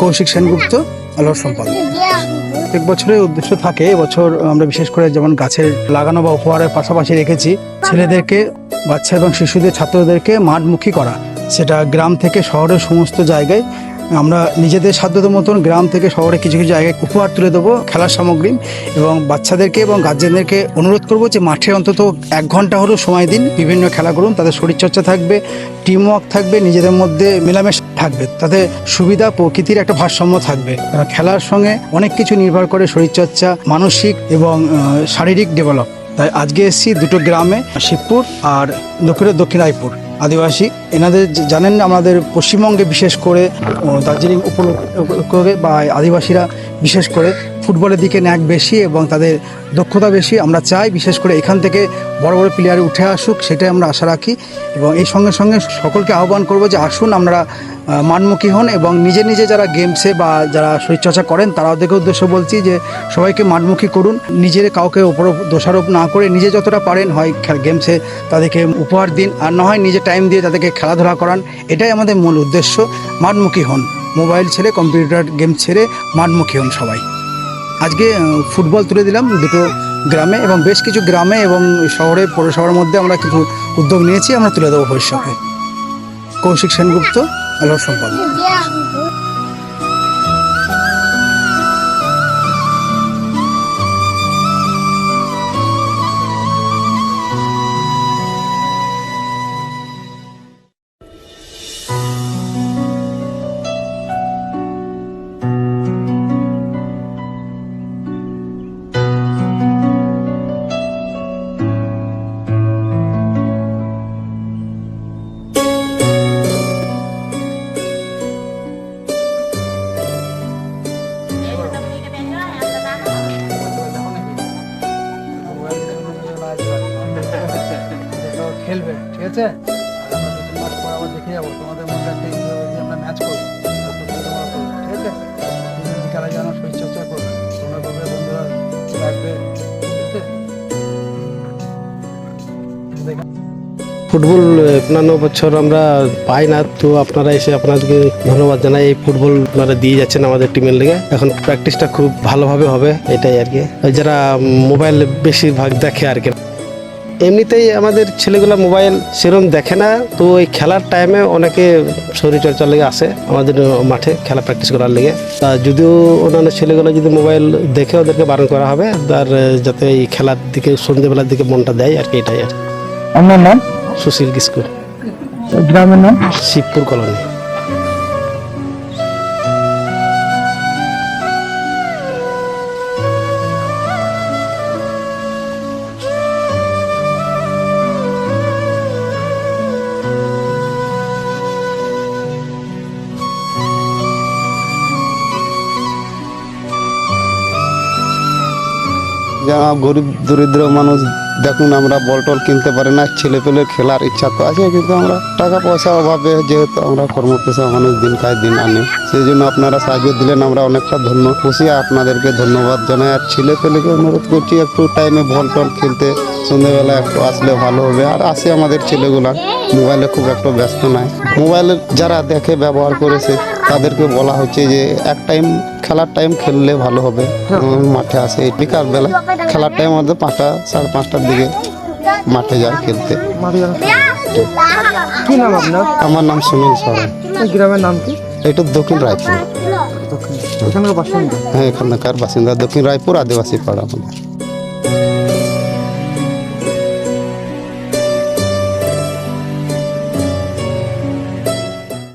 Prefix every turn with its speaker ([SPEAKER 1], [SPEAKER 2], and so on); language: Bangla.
[SPEAKER 1] কৌশিক সেনগুপ্ত, আলোর সম্পাদক। প্রত্যেক বছরের উদ্দেশ্য থাকে, এবছর আমরা বিশেষ করে যেমন গাছের লাগানো বা উপহারের পাশাপাশি রেখেছি, ছেলেদেরকে, বাচ্চা এবং শিশুদের, ছাত্রদেরকে মাঠমুখী করা। সেটা গ্রাম থেকে শহরের সমস্ত জায়গায় আমরা নিজেদের সাধ্যত মতন গ্রাম থেকে শহরে কিছু কিছু জায়গায় উপহার তুলে দেবো, খেলার সামগ্রী এবং বাচ্চাদেরকে এবং গার্জেনদেরকে অনুরোধ করব যে মাঠে অন্তত এক ঘণ্টা হলেও সময় দিন, বিভিন্ন খেলা করুন, তাদের শরীরচর্চা থাকবে টিম ওয়ার্ক থাকবে, নিজেদের মধ্যে মেলামেশা থাকবে, তাতে সুবিধা, প্রকৃতির একটা ভারসাম্য থাকবে। খেলার সঙ্গে অনেক কিছু নির্ভর করে শরীরচর্চা, মানসিক এবং শারীরিক ডেভেলপ তাই আজকে এসেছি দুটো গ্রামে, শিবপুর আর দক্ষিণের দক্ষিণ রায়পুর। আদিবাসী। এনাদের জানেন আমাদের পশ্চিমবঙ্গে বিশেষ করে দার্জিলিং উপলক্ষে বা আদিবাসীরা বিশেষ করে ফুটবলের দিকে ন্যাক বেশি এবং তাদের দক্ষতা বেশি, আমরা চাই বিশেষ করে এখান থেকে বড় বড় প্লেয়ার উঠে আসুক, সেটাই আমরা আশা রাখি। এবং এই সঙ্গে সঙ্গে সকলকে আহ্বান করব যে আসুন আমরা মানমুখী হন এবং নিজে নিজে যারা গেমসে বা যারা শরীরচর্চা করেন, তারা ওদেরকে উদ্দেশ্য বলছি যে সবাইকে মানমুখী করুন। নিজের কাউকে ওপর দোষারোপ না করে নিজে যতটা পারেন হয় গেমসে তাদেরকে উপহার দিন, আর না হয় নিজে টাইম দিয়ে তাদেরকে খেলাধুলা করান। এটাই আমাদের মূল উদ্দেশ্য। মাঠমুখী হন। মোবাইল ছেড়ে কম্পিউটার গেম ছেড়ে মাঠমুখী হন সবাই। আজকে ফুটবল তুলে দিলাম দুটো গ্রামে এবং বেশ কিছু গ্রামে এবং শহরে, পৌরসভার মধ্যে আমরা কিছু উদ্যোগ নিয়েছি, আমরা তুলে দেবো ভবিষ্যতে। কৌশিক সেনগুপ্ত, আলোর সম্পাদক। খেলবে, ঠিক আছে? দেখে যাব, তোমাদের যে আমরা ম্যাচ করব।
[SPEAKER 2] ফুটবল পনেরো বছর আমরা পাই না, তো আপনারা এসে আপনাদেরকে ধন্যবাদ জানাই। এই ফুটবল আপনারা দিয়ে যাচ্ছেন আমাদের টিমের লেগে। এখন প্র্যাকটিসটা খুব ভালোভাবে হবে, এটাই আর কি। যারা মোবাইল বেশিরভাগ দেখে আর কি। এমনিতেই আমাদের ছেলেগুলো মোবাইল সেরম দেখে না তো ওই খেলার টাইমে অনেকে শরীরচর্চার লেগে আসে আমাদের মাঠে খেলা প্র্যাকটিস করার লেগে। তা যদিও অন্যান্য ছেলেগুলো যদি মোবাইল দেখে ওদেরকে বারণ করা হবে আর যাতে এই খেলার দিকে সন্ধ্যেবেলার দিকে মনটা দেয় আর কি এটাই আর কি।
[SPEAKER 1] আপনার নাম?
[SPEAKER 2] সুশীল কিস্কুর।
[SPEAKER 1] গ্রামের নাম?
[SPEAKER 2] শিবপুর কলোনি।
[SPEAKER 3] যারা গরিব, দরিদ্র মানুষ, দেখুন আমরা বল টল কিনতে পারি না ছেলে পেলে খেলার ইচ্ছা তো আছে, কিন্তু আমরা টাকা পয়সা অভাবে যেহেতু আমরা কর্মপেশা মানুষ দিন খাই দিন আনি। সেই জন্য আপনারা সাহায্য দিলেন, আমরা অনেকটা ধন্য খুশি। আপনাদেরকে ধন্যবাদ জানাই। আর ছেলে পেলেকে অনুরোধ করছি, একটু টাইমে বল টল খেলতে, সন্ধ্যেবেলা একটু আসলে ভালো হবে। আর আসে আমাদের ছেলেগুলা, মোবাইলে খুব একটা ব্যস্ত নাই। মোবাইলে যারা দেখে, ব্যবহার করেছে তাদেরকে বলা হচ্ছে যে এক টাইম খেলার টাইম খেললে ভালো হবে। মাঠে আসে বিকাল বেলা খেলার টাইম আমাদের পাঁচটা সাড়ে পাঁচটার দিকে মাঠে যায় খেলতে।
[SPEAKER 1] কি নাম আপনার?
[SPEAKER 3] আমার নাম সুনীল সরেন
[SPEAKER 1] গ্রামের নাম কি?
[SPEAKER 3] এটা দক্ষিণ রায়পুর। হ্যাঁ এখানকার বাসিন্দা দক্ষিণ রায়পুর আদিবাসী পাড়া আমাদের।